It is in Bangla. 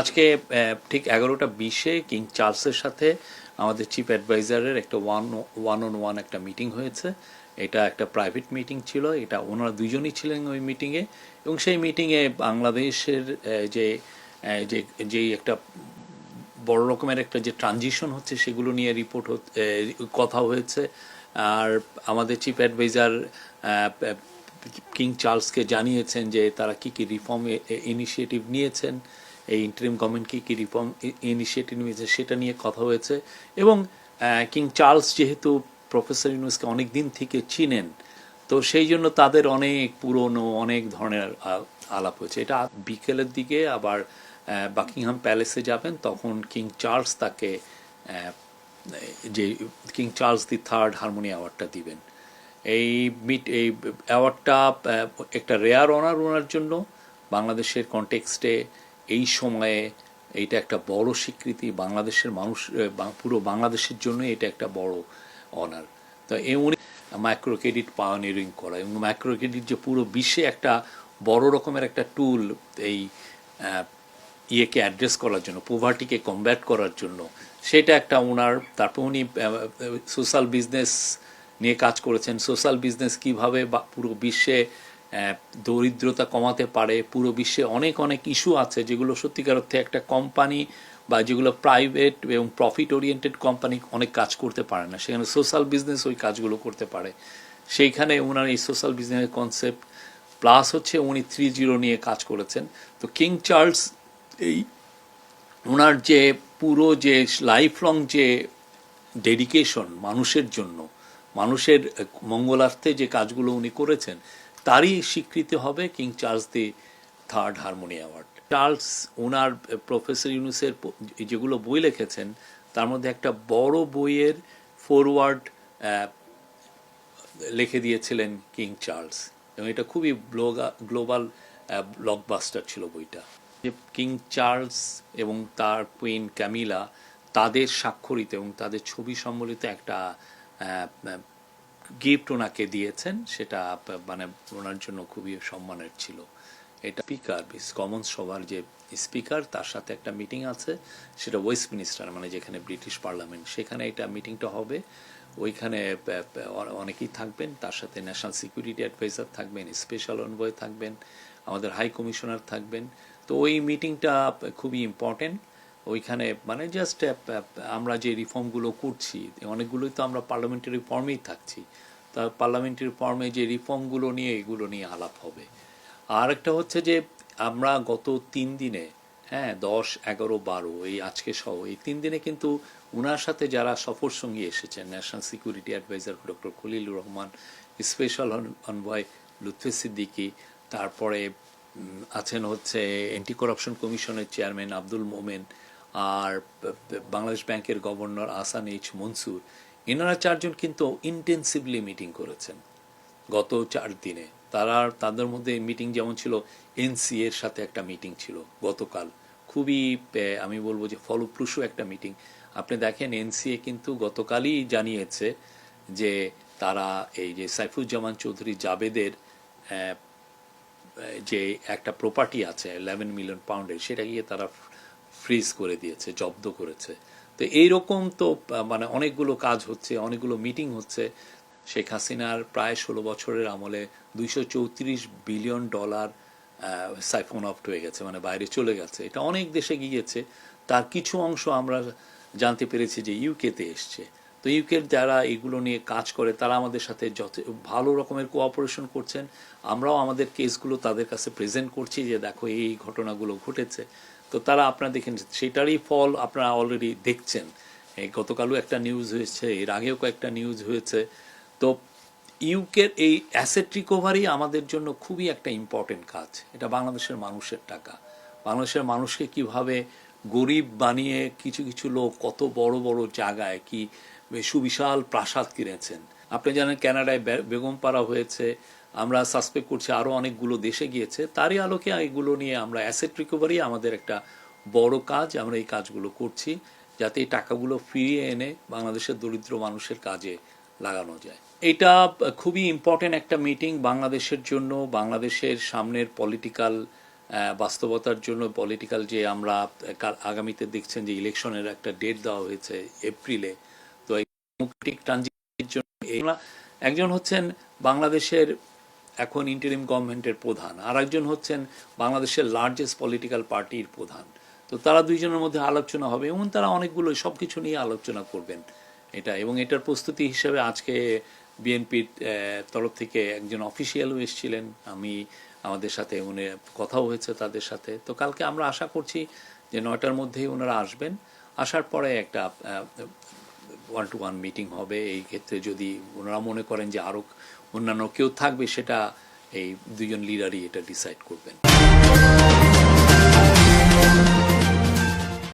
আজকে ঠিক এগারোটা বিশে কিং চার্লসের সাথে আমাদের চিফ অ্যাডভাইজারের একটা ওয়ান ওয়ান অন ওয়ান একটা মিটিং হয়েছে। এটা একটা প্রাইভেট মিটিং ছিল, এটা ওনারা দুজনই ছিলেন ওই মিটিংয়ে এবং সেই মিটিংয়ে বাংলাদেশের যে যে, যেই একটা বড় রকমের একটা যে ট্রানজিশন হচ্ছে সেগুলো নিয়ে রিপোর্ট কথা হয়েছে। আর আমাদের চিফ অ্যাডভাইজার কিং চার্লসকে জানিয়েছেন যে তারা কি কি রিফর্ম ইনিশিয়েটিভ নিয়েছেন। এই ইন্টারিম গভর্নমেন্ট কি কি রিফর্ম ইনিশিয়েটিভ নিয়েছে সেটা নিয়ে কথা হয়েছে এবং কিং চার্লস যেহেতু প্রফেসর ইউনুসকে অনেক দিন থেকে চিনেন, তো সেই জন্য তাদের অনেক পুরনো, অনেক ধরনের আলাপ হয়েছে। এটা বিকেলের দিকে আবার বাকিংহাম প্যালেসে যাবেন, তখন কিং চার্লস তাকে যে King Charles the Third Harmony অ্যাওয়ার্ডটা দিবেন। এই মিট, এই অ্যাওয়ার্ডটা একটা রেয়ার অনার ওনার জন্য বাংলাদেশের কনটেক্সটে এই সময়ে এটা একটা বড় স্বীকৃতি বাংলাদেশের মানুষ পুরো বাংলাদেশের জন্য এটা একটা বড় অনার তো এ উনি মাইক্রো ক্রেডিট পাওয়ানিয়ারিং করা এবং মাইক্রো ক্রেডিট যে পুরো বিশ্বে একটা বড় রকমের একটা টুল এই ইয়েকে অ্যাড্রেস করার জন্য পোভার্টিকে কমব্যাট করার জন্য, সেটা একটা ওনার তারপর উনি সোশ্যাল বিজনেস নিয়ে কাজ করেছেন। সোশ্যাল বিজনেস কীভাবে পুরো বিশ্বে দরিদ্রতা কমাতে পারে। পুরো বিশ্বে অনেক অনেক ইস্যু আছে যেগুলো সত্যিকার অর্থে একটা কোম্পানি বা যেগুলো প্রাইভেট এবং প্রফিট ওরিয়েন্টেড কোম্পানি অনেক কাজ করতে পারে না। সেখানে সোশ্যাল বিজনেস ওই কাজগুলো করতে পারে। সেইখানে ওনার এই সোশ্যাল বিজনেসের কনসেপ্ট প্লাস হচ্ছে উনি থ্রি জিরো নিয়ে কাজ করেছেন। তো কিং চার্লস এই ওনার যে পুরো যে লাইফ লং যে ডেডিকেশন মানুষের জন্য, মানুষের মঙ্গলার্থে যে কাজগুলো উনি করেছেন তারই স্বীকৃতি হবে King Charles the Third Harmony award. Charles owner professor ইউনুসের যেগুলো বই লিখেছেন, তার মধ্যে একটা বড় বইয়ের ফরওয়ার্ড লিখে দিয়েছিলেন কিং চার্লস। এবং এটা খুবই গ্লোবাল ব্লকবাস্টার ছিল বইটা। যে কিং চার্লস এবং তার কুইন ক্যামিলা তাদের স্বাক্ষরিত এবং তাদের ছবি সম্বলিত একটা গিফট ওনাকে দিয়েছেন, সেটা মানে ওনার জন্য খুবই সম্মানের ছিল। এটা স্পিকার কমন্স সভার যে স্পিকার, তার সাথে একটা মিটিং আছে, সেটা ওয়েস্ট মিনিস্টার মানে যেখানে ব্রিটিশ পার্লামেন্ট, সেখানে এটা মিটিংটা হবে। ওইখানে অনেকেই থাকবেন, তার সাথে ন্যাশনাল সিকিউরিটি অ্যাডভাইজার থাকবেন, স্পেশাল অনবয় থাকবেন, আমাদের হাই কমিশনার থাকবেন। তো ওই মিটিংটা খুবই ইম্পর্টেন্ট। ওইখানে মানে জাস্ট আমরা যে রিফর্মগুলো করছি, অনেকগুলোই তো আমরা পার্লামেন্টারি ফর্মেই থাকছি। তা পার্লামেন্টারি ফর্মে যে রিফর্মগুলো নিয়ে, এগুলো নিয়ে আলাপ হবে। আর একটা হচ্ছে যে, আমরা গত তিন দিনে হ্যাঁ দশ, এগারো, বারো, এই আজকে সহ, এই তিন দিনে কিন্তু ওনার সাথে যারা সফর সঙ্গী এসেছেন national security adviser doctor Khalilur Rahman special envoy Lutfey Siddiqui তারপরে আছেন হচ্ছে অ্যান্টি করাপশন কমিশনের চেয়ারম্যান আব্দুল মোমেন আর বাংলাদেশ ব্যাংকের গভর্নর আসান এইচ মনসুর, এনারা চারজন কিন্তু ইন্টেন্সিভলি মিটিং করেছেন গত চার দিনে। তারা, তাদের মধ্যে মিটিং যেমন ছিল, এনসি এর সাথে একটা মিটিং ছিল গতকাল। খুবই আমি বলব যে ফলপ্রসূ একটা মিটিং আপনি দেখেন এনসিএ কিন্তু গতকালই জানিয়েছে যে তারা এই যে সাইফুজ্জামান চৌধুরী জাবেদের যে একটা প্রপার্টি আছে ইলেভেন মিলিয়ন পাউন্ডের সেটা গিয়ে তারা ফ্রিজ করে দিয়েছে, জব্দ করেছে। তো এইরকম তো মানে অনেকগুলো কাজ হচ্ছে, অনেকগুলো মিটিং হচ্ছে। শেখ হাসিনার প্রায় ষোলো বছরের আমলে দুইশো চৌত্রিশ বিলিয়ন ডলার সাইফোন অফট হয়ে গেছে মানে বাইরে চলে গেছে। এটা অনেক দেশে গিয়েছে। তার কিছু অংশ আমরা জানতে পেরেছি যে ইউকেতে এসছে। তো ইউকের যারা এগুলো নিয়ে কাজ করে, তারা আমাদের সাথে যত ভালো রকমের কোঅপারেশন করছেন। আমরাও আমাদের কেসগুলো তাদের কাছে প্রেজেন্ট করছি যে, দেখো এই ঘটনাগুলো ঘটেছে। তো তারা আপনারা দেখেন সেটারই ফল আপনারা অলরেডি দেখছেন। এই গতকালও একটা নিউজ হয়েছে, এর আগেও কয়েকটা নিউজ হয়েছে। তো ইউকের এই অ্যাসেট রিকভারি আমাদের জন্য খুবই একটা ইম্পর্টেন্ট কাজ। এটা বাংলাদেশের মানুষের টাকা। বাংলাদেশের মানুষকে কীভাবে গরিব বানিয়ে কিছু কিছু লোক কত বড় বড় জায়গায় কি সুবিশাল প্রাসাদ কিনেছেন। আপনি জানেন কানাডায় বে- বেগমপাড়া হয়েছে আমরা সাসপেক্ট করছি আরও অনেকগুলো দেশে গিয়েছে। তারই আলোকে এগুলো নিয়ে আমরা অ্যাসেট রিকভারি আমাদের একটা বড় কাজ, আমরা এই কাজগুলো করছি যাতে এই টাকাগুলো ফিরিয়ে এনে বাংলাদেশের দরিদ্র মানুষের কাজে লাগানো যায়। এটা খুবই ইম্পর্টেন্ট একটা মিটিং বাংলাদেশের জন্য, বাংলাদেশের সামনের পলিটিক্যাল বাস্তবতার জন্য পলিটিক্যাল যে আমরা আগামীতে দেখছেন যে ইলেকশনের একটা ডেট দেওয়া হয়েছে এপ্রিলে। তো এই ডেমোক্রেটিক ট্রানজিশনের জন্য একজন হচ্ছেন বাংলাদেশের এখন ইন্টারিম গভর্নমেন্টের প্রধান। আর একজন হচ্ছেন বাংলাদেশের লার্জেস্ট পলিটিক্যাল পার্টির প্রধান। তো তারা দুইজনের মধ্যে আলোচনা হবে, এবং তারা অনেকগুলো সব কিছু নিয়ে আলোচনা করবেন এটা। এবং এটার প্রস্তুতি হিসেবে আজকে বিএনপির তরফ থেকে একজন অফিসিয়ালও এসেছিলেন। আমি আমাদের সাথে উনি কথাও হয়েছে তাদের সাথে। তো কালকে আমরা আশা করছি যে নয়টার মধ্যেই ওনারা আসবেন। আসার পরে একটা ওয়ান টু ওয়ান মিটিং হবে, এই ক্ষেত্রে যদি ওনারা মনে করেন যে আরও অন্যান্য কেউ থাকবে, সেটা এই দুজন লিডারই এটা ডিসাইড করবেন।